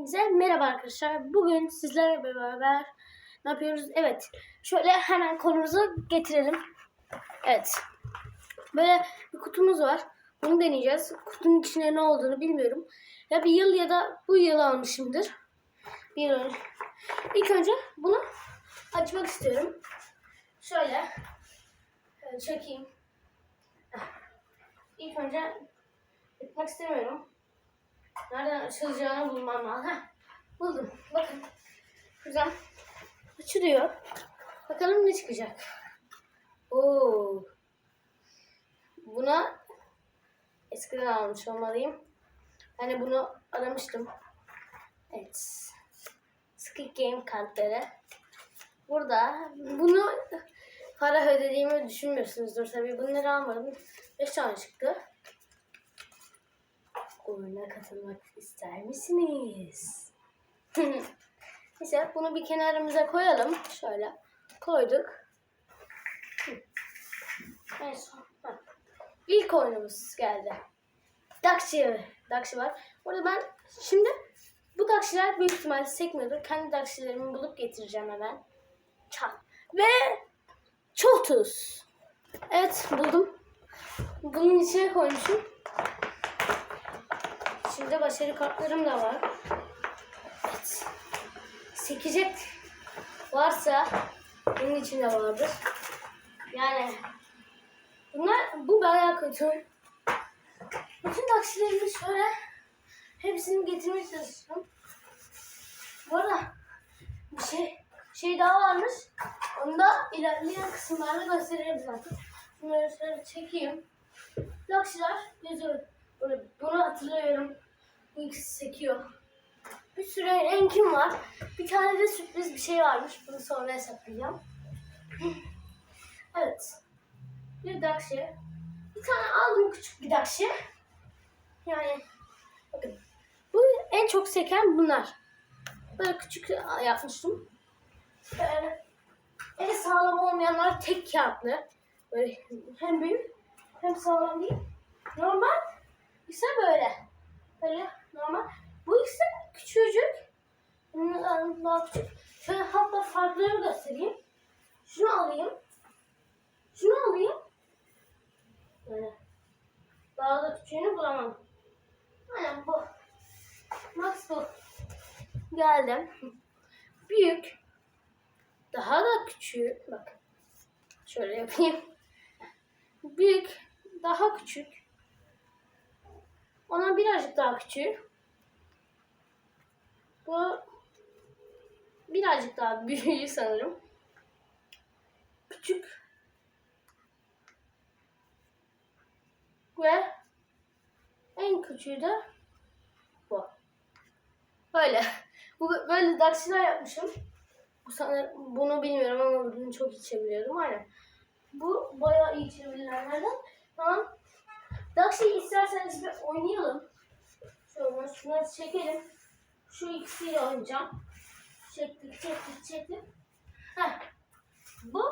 Hepinize merhaba arkadaşlar. Bugün sizlerle beraber ne yapıyoruz? Evet. Şöyle hemen konumuzu getirelim. Evet. Böyle bir kutumuz var. Bunu deneyeceğiz. Kutunun içinde ne olduğunu bilmiyorum. Ya bir yıl ya da bu yıl almışımdır. Bir yıl. İlk önce bunu açmak istiyorum. Şöyle. Şöyle çekeyim. İlk önce etmek istemiyorum. Nereden açılacağını bulmam lazım. Buldum. Bakın. Şuradan açılıyor. Bakalım ne çıkacak. Oo. Buna eskiden almış olmalıyım. Yani bunu aramıştım. Evet. Squid Game kartları. Burada bunu para ödediğimi düşünmüyorsunuzdur tabii. Bunları almadım. 5 tane çıktı. Oyuna katılmak ister misiniz? Neyse bunu bir kenarımıza koyalım. Şöyle koyduk. En son. ha. İlk oyunumuz geldi. Dakşi. Dakşi var. Orada ben şimdi bu dakşiler büyük ihtimalle sekmiyordur. Kendi dakşilerimi bulup getireceğim hemen. Çat. Ve çok tuz. Evet buldum. Bunun içine koymuşum. Şimdi başarı kartlarım da var. Evet. Sekecek varsa bunun içinde vardır. Yani bunlar bu bayağı kötü. Bütün taksilerimi şöyle hepsini getirmeye çalışıyorum. Bu arada bir şey şey daha varmış. Onu da ilerleyen kısımlarda gösteririm zaten. Bunları şöyle çekeyim. Taksiler. Böyle bunu hatırlıyorum. İlk sekiyor. Bir sürü renkim var. Bir tane de sürpriz bir şey varmış. Bunu sonra hesaplayacağım. Evet. Bir dakşi. Bir tane aldım küçük bir dakşi. Yani bakın. Bu en çok seken bunlar. Böyle küçük yapmıştım. Böyle en sağlam olmayanlar tek kağıtlı. Böyle hem büyük hem sağlam değil. Normal ise böyle. Böyle normal. Bu ise küçücük. Daha küçük. Şöyle hatta farklarını göstereyim. Şunu alayım. Şunu alayım. Böyle. Daha da küçüğünü bulamam. Aynen bu. Max bu. Geldim. Büyük. Daha da küçüğü. Bak. Şöyle yapayım. Büyük. Daha küçük. Ona birazcık daha küçük. Bu birazcık daha büyüğü sanırım. Küçük. Ve en küçüğü de bu. Böyle. Bu böyle daksiler yapmışım. Bu sanırım bunu bilmiyorum ama bunu çok iyi çeviriyorum. Aynen. Bu bayağı iyi çevirilenlerden. Tamam. Daksi'yi isterseniz bir oynayalım. Şöyle şunları çekelim. Şu ikisiyle oynayacağım. Çektik, çektik, çektik. Heh. Bu.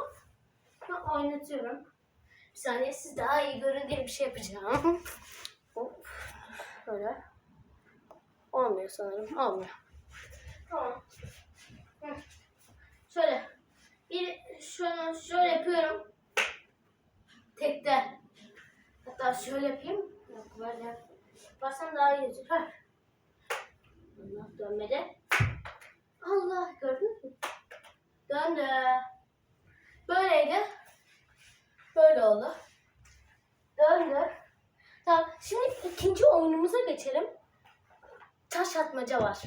Ben oynatıyorum. Bir saniye siz daha iyi görün diye bir şey yapacağım. Hop. Böyle. Olmuyor sanırım. Olmuyor. Tamam. Şöyle. Bir şunu şöyle yapıyorum. Tekte. Hatta şöyle yapayım. Yok böyle. Bassam daha iyi. Heh. Allah dönmedi. Allah gördün mü? Döndü. Böyleydi. Böyle oldu. Döndü. Tamam. Şimdi ikinci oyunumuza geçelim. Taş atmaca var.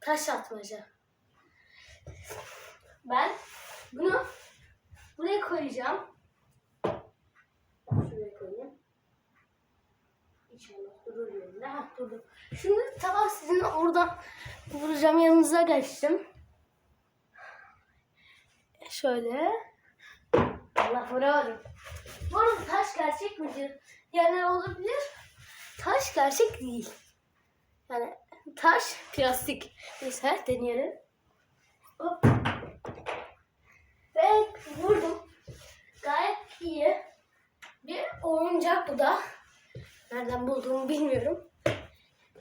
Taş atmaca. Ben bunu buraya koyacağım. İnşallah durur yerinde. Ha. Şimdi tamam sizin oradan vuracağım yanınıza geçtim. Şöyle. Allah vuramadım. Bu arada taş gerçek midir? Yani olabilir. Taş gerçek değil. Yani taş plastik. Neyse deneyelim. Hop. Ve vurdum. Gayet iyi. Bir oyuncak bu da. Nereden bulduğumu bilmiyorum.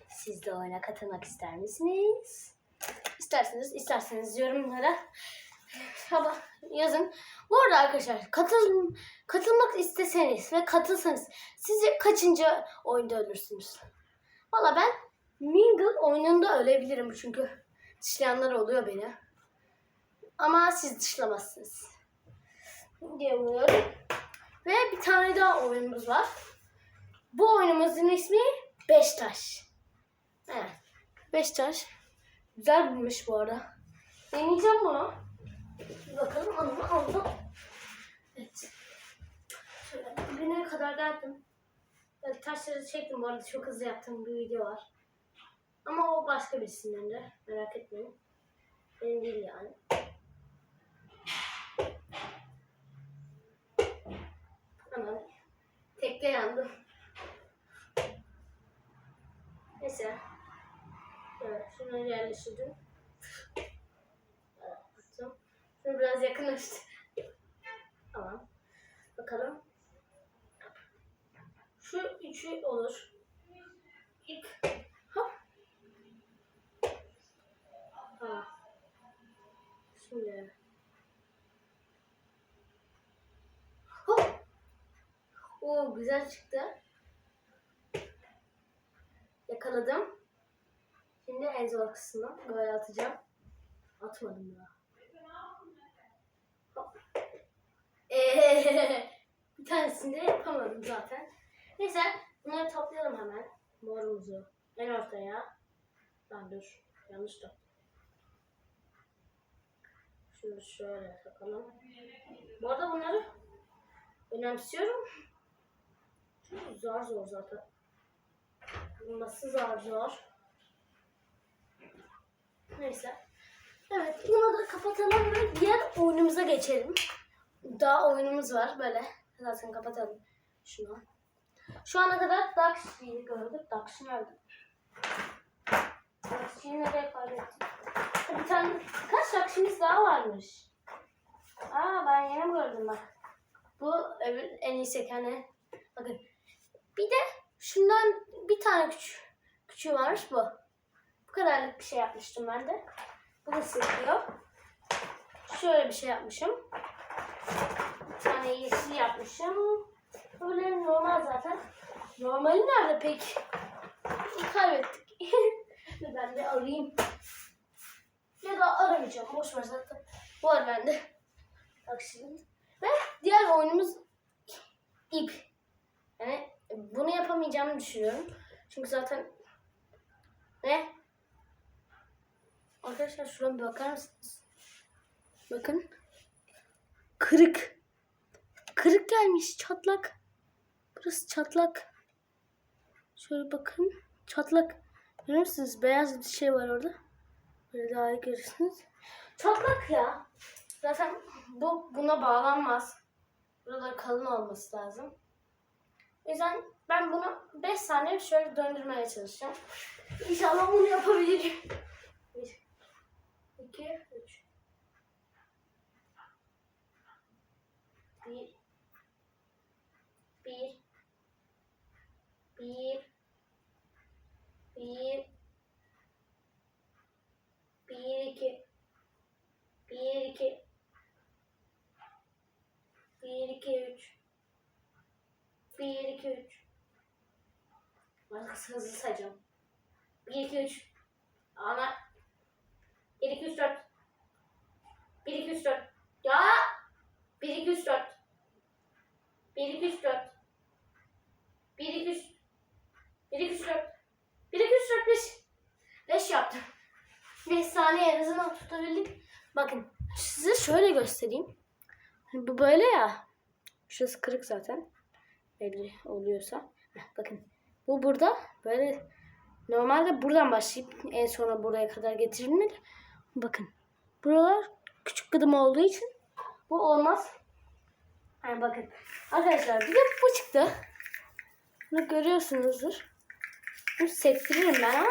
Siz de oyuna katılmak ister misiniz? İsterseniz, isterseniz yorumlara sabah yazın. Bu arada arkadaşlar katıl, katılmak isteseniz ve katılsanız sizce kaçıncı oyunda ölürsünüz? Valla ben Mingle oyununda ölebilirim çünkü dışlayanlar oluyor beni. Ama siz dışlamazsınız. Diye umuyorum. Ve bir tane daha oyunumuz var. Bu oyunumuzun ismi Beştaş. Evet. Beştaş. Güzel bulmuş bu arada. Deneyeceğim bunu. Bir bakalım anımı aldım. Evet. Şöyle güne kadar geldim. Evet, taşları çektim bu arada çok hızlı yaptığım bir video var. Ama o başka birisinden de merak etmeyin. Benim değil yani. Aman. Tekte yandım. Neyse. Evet, şunu yerleştirdim. Evet, attım. Şunu biraz yakınlaştı. Tamam. Bakalım. Şu üçü olur. İlk. Hop. Tamam. Şimdi. Hop. Oo güzel çıktı. Yakaladım. Şimdi en zor kısmı böyle atacağım. Atmadım. Hop. Ee, bir tanesini de yapamadım zaten. Neyse bunları toplayalım hemen. Morumuzu en ortaya. Ben dur. Yanlış da. Şunu şöyle takalım. Bu arada bunları önemsiyorum. Çünkü zor zor zaten. Bulması zor zor. Neyse. Evet bunu da kapatalım ve diğer oyunumuza geçelim. Daha oyunumuz var böyle. Zaten kapatalım şunu. Şu ana kadar Daxi'yi gördük. Daxi nerede? Daxi'yi nereye kaybettik? Bir tane kaç Daxi'miz daha varmış. Aa ben yeni gördüm bak. Bu öbür en iyi sekene. Bakın. Bir de şundan bir tane küçük, küçüğü varmış bu. Bu kadarlık bir şey yapmıştım ben de. Bu da sekiyor. Şöyle bir şey yapmışım. Bir tane yeşil yapmışım. Böyle normal zaten. Normali nerede peki? Kaybettik. ben de arayayım. Ya da aramayacağım. Boş ver zaten. Var bende. Bak şimdi. Ve diğer oyunumuz ip. Yani bunu yapamayacağımı düşünüyorum. Çünkü zaten ne? Arkadaşlar şuna bir bakar mısınız? Bakın. Kırık. Kırık gelmiş. Çatlak. Burası çatlak. Şöyle bakın. Çatlak. Görüyor musunuz? Beyaz bir şey var orada. Böyle daha iyi görürsünüz. Çatlak ya. Zaten bu buna bağlanmaz. Buralar kalın olması lazım. O yüzden ben bunu 5 saniye şöyle döndürmeye çalışacağım. İnşallah bunu yapabilirim. 1, 2, 3. 1, 1, 1, 1, 1, 2, 1, 2, 1, 2, 3. 1, 2, 3. Bak hızlı sayacağım. 1, 2, 3. Ama 1, 2, 3, 4. 1, 2, 3, 4. Ya! 1, 2, 3, 4. 1, 2, 3, 4. 1, 2, 3. 1, 2, 3, 4. 1, 2, 3, 4, 5. 5 yaptım. 5 saniye en azından tutabildik. Bakın size şöyle göstereyim. Hani Bu böyle ya. Şurası kırık zaten. Belli oluyorsa. Bakın. Bu burada böyle normalde buradan başlayıp en sona buraya kadar getirilmeli. Bakın. Buralar küçük gıdım olduğu için bu olmaz. Yani bakın. Arkadaşlar bir de bu çıktı. Bunu görüyorsunuzdur. Bunu sektiririm ben ama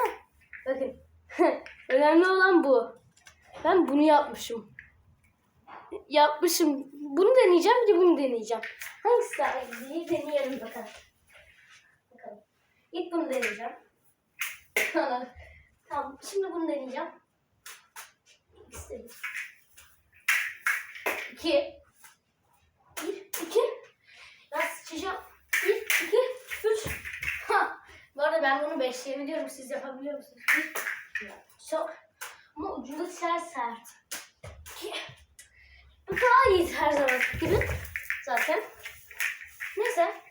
bakın. Önemli olan bu. Ben bunu yapmışım. Yapmışım. Bunu deneyeceğim bir de bunu deneyeceğim. Hangisi daha iyi deneyelim bakalım. İlk bunu deneyeceğim. tamam. Şimdi bunu deneyeceğim. İstedim. İki. Bir, iki. Ya sıçacağım. Bir, iki, üç. Ha. Bu arada ben bunu beşleyebiliyorum. Siz yapabiliyor musunuz? Bir. Çok. Ama ucunda sert sert. İki. Bu daha iyi her zaman gibi. Zaten. Neyse.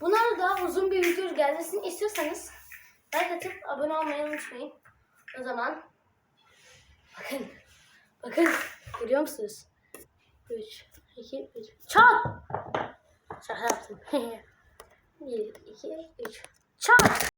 Bunlar daha uzun bir video gelmesini istiyorsanız like atıp abone olmayı unutmayın. O zaman bakın. Bakın. Görüyor musunuz? 3, 2, 3. Çat! Şaka yaptım. 1, 2, 3. Çat!